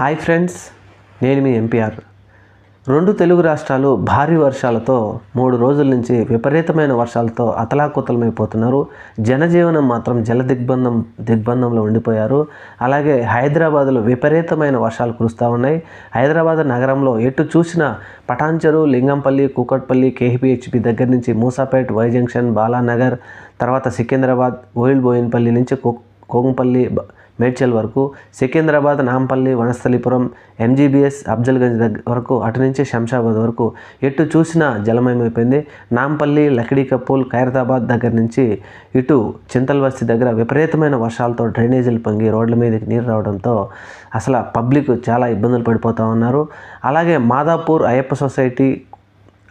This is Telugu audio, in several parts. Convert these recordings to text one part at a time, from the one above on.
హాయ్ ఫ్రెండ్స్ నేను మీ ఎంపీఆర్ రెండు తెలుగు రాష్ట్రాలు భారీ వర్షాలతో మూడు రోజుల నుంచి విపరీతమైన వర్షాలతో అతలాకుతలమైపోతున్నారు. జనజీవనం మాత్రం జల దిగ్బంధం దిగ్బంధంలో ఉండిపోయారు. అలాగే హైదరాబాద్లో విపరీతమైన వర్షాలు కురుస్తూ ఉన్నాయి. హైదరాబాద్ నగరంలో ఎటు చూసినా పటాన్చెరు లింగంపల్లి కూకట్పల్లి కేహీపీహెచ్పి దగ్గర నుంచి మూసాపేట్ వై జంక్షన్ బాలానగర్ తర్వాత సికింద్రాబాద్ ఓయిల్ బోయిన్పల్లి నుంచి కో కోంగపల్లి మేడ్చల్ వరకు Secunderabad Nampally Vanasthalipuram M G B S Afzalgunj దగ్గర వరకు అటు నుంచి శంషాబాద్ వరకు ఎటు చూసినా జలమయమైపోయింది. నాంపల్లి లకిడీ కపూల్ ఖైరతాబాద్ దగ్గర నుంచి ఇటు చింతల్వస్తి దగ్గర విపరీతమైన వర్షాలతో డ్రైనేజీలు పొంగి రోడ్ల మీదకి నీరు రావడంతో అసలు పబ్లిక్ చాలా ఇబ్బందులు పడిపోతూ ఉన్నారు. అలాగే Madhapur Ayyappa society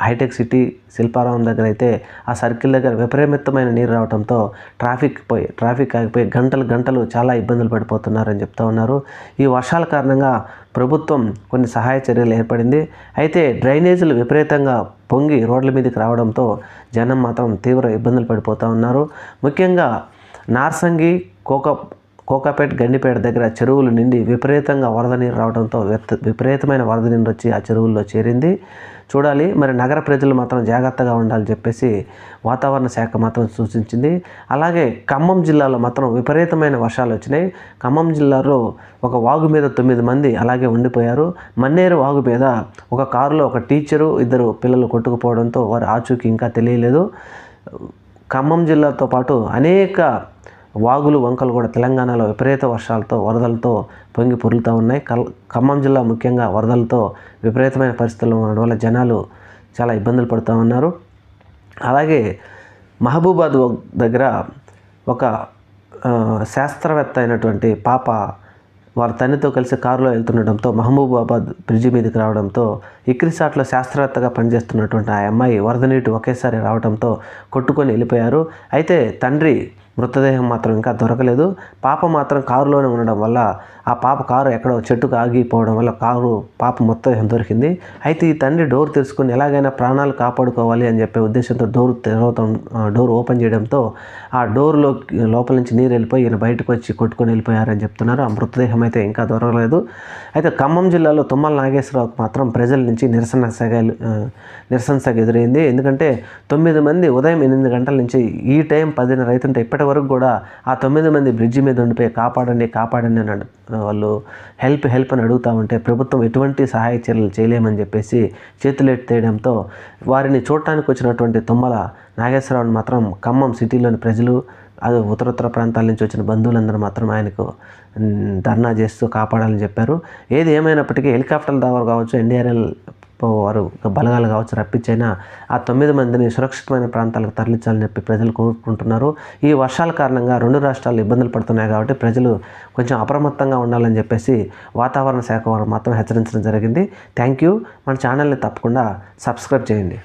hitech city Shilparamam దగ్గర అయితే ఆ సర్కిల్ దగ్గర విపరీతమైన నీరు రావడంతో ట్రాఫిక్ పోయి ట్రాఫిక్ ఆగిపోయి గంటలు గంటలు చాలా ఇబ్బందులు పడిపోతున్నారని చెప్తా ఉన్నారు. ఈ వర్షాల కారణంగా ప్రభుత్వం కొన్ని సహాయ చర్యలు ఏర్పడింది. అయితే డ్రైనేజీలు విపరీతంగా పొంగి రోడ్ల మీదకి రావడంతో జనం మాత్రం తీవ్ర ఇబ్బందులు పడిపోతూ ఉన్నారు. ముఖ్యంగా నార్సంగి కోక కోకాపేట్ గండిపేట దగ్గర చెరువులు నిండి విపరీతంగా వరద నీరు రావడంతో విపరీతమైన వరద నీరు వచ్చి ఆ చెరువుల్లో చేరింది. చూడాలి మరి నగర ప్రజలు మాత్రం జాగ్రత్తగా ఉండాలని చెప్పేసి వాతావరణ శాఖ మాత్రం సూచించింది. అలాగే ఖమ్మం జిల్లాలో మాత్రం విపరీతమైన వర్షాలు వచ్చినాయి. ఖమ్మం జిల్లాలో ఒక వాగు మీద తొమ్మిది మంది అలాగే ఉండిపోయారు. మన్నేరు వాగు మీద ఒక కారులో ఒక టీచరు ఇద్దరు పిల్లలు కొట్టుకుపోవడంతో వారి ఆచూకీ ఇంకా తెలియలేదు. ఖమ్మం జిల్లాతో పాటు అనేక వాగులు వంకలు కూడా తెలంగాణలో విపరీత వర్షాలతో వరదలతో పొంగి పొరులుతూ ఉన్నాయి. కల్ ఖమ్మం జిల్లా ముఖ్యంగా వరదలతో విపరీతమైన పరిస్థితులు ఉండడం వల్ల జనాలు చాలా ఇబ్బందులు పడుతూ ఉన్నారు. అలాగే మహబూబాద్ దగ్గర ఒక శాస్త్రవేత్త అయినటువంటి పాప వారి తల్లితో కలిసి కారులో వెళ్తుండడంతో మహబూబాబాద్ బ్రిడ్జి మీదకి రావడంతో ఇక్రిసాట్లో శాస్త్రవేత్తగా పనిచేస్తున్నటువంటి ఆ అమ్మాయి వరద నీటి ఒకేసారి రావడంతో కొట్టుకొని వెళ్ళిపోయారు. అయితే తండ్రి మృతదేహం మాత్రం ఇంకా దొరకలేదు. పాప మాత్రం కారులోనే ఉండడం వల్ల ఆ పాప కారు ఎక్కడో చెట్టుకు ఆగిపోవడం వల్ల కారు పాప మృతదేహం దొరికింది. అయితే ఈ తండ్రి డోర్ తెరుచుకొని ఎలాగైనా ప్రాణాలు కాపాడుకోవాలి అని చెప్పే ఉద్దేశంతో డోర్ తెరవడం డోర్ ఓపెన్ చేయడంతో ఆ డోర్లో లోపల నుంచి నీరు వెళ్ళిపోయి ఈయన బయటకు వచ్చి కొట్టుకొని వెళ్ళిపోయారని చెప్తున్నారు. ఆ మృతదేహం అయితే ఇంకా దొరకలేదు. అయితే ఖమ్మం జిల్లాలో తుమ్మల నాగేశ్వరరావుకు మాత్రం ప్రజల నుంచి నిరసన సగ నిరసన సగ ఎదురైంది. ఎందుకంటే తొమ్మిది మంది ఉదయం ఎనిమిది గంటల నుంచి ఈ టైం పదిన్నర రైతుంటే ఇప్పటి వరకు కూడా ఆ తొమ్మిది మంది బ్రిడ్జి మీద ఉండిపోయి కాపాడండి కాపాడండి అని వాళ్ళు హెల్ప్ హెల్ప్ అని అడుగుతా ఉంటే ప్రభుత్వం ఎటువంటి సహాయ చర్యలు చేయలేమని చెప్పేసి చేతులు ఎత్తేయడంతో వారిని చూడటానికి వచ్చినటువంటి తుమ్మల నాగేశ్వరరావుని మాత్రం ఖమ్మం సిటీలోని ప్రజలు అది ఉత్తరోత్తర ప్రాంతాల నుంచి వచ్చిన బంధువులందరూ మాత్రం ఆయనకు ధర్నా చేస్తూ కాపాడాలని చెప్పారు. ఏది ఏమైనప్పటికీ హెలికాప్టర్ల ద్వారా కావచ్చు ఎన్డీఆర్ఎల్ వారు బలగాలు కావచ్చు రప్పించైనా ఆ తొమ్మిది మందిని సురక్షితమైన ప్రాంతాలకు తరలించాలని చెప్పి ప్రజలు కోరుకుంటున్నారు. ఈ వర్షాల కారణంగా రెండు రాష్ట్రాలు ఇబ్బందులు పడుతున్నాయి కాబట్టి ప్రజలు కొంచెం అప్రమత్తంగా ఉండాలని చెప్పేసి వాతావరణ శాఖ వారు మాత్రం హెచ్చరించడం జరిగింది. Thank you. మన ఛానల్ని తప్పకుండా సబ్స్క్రైబ్ చేయండి.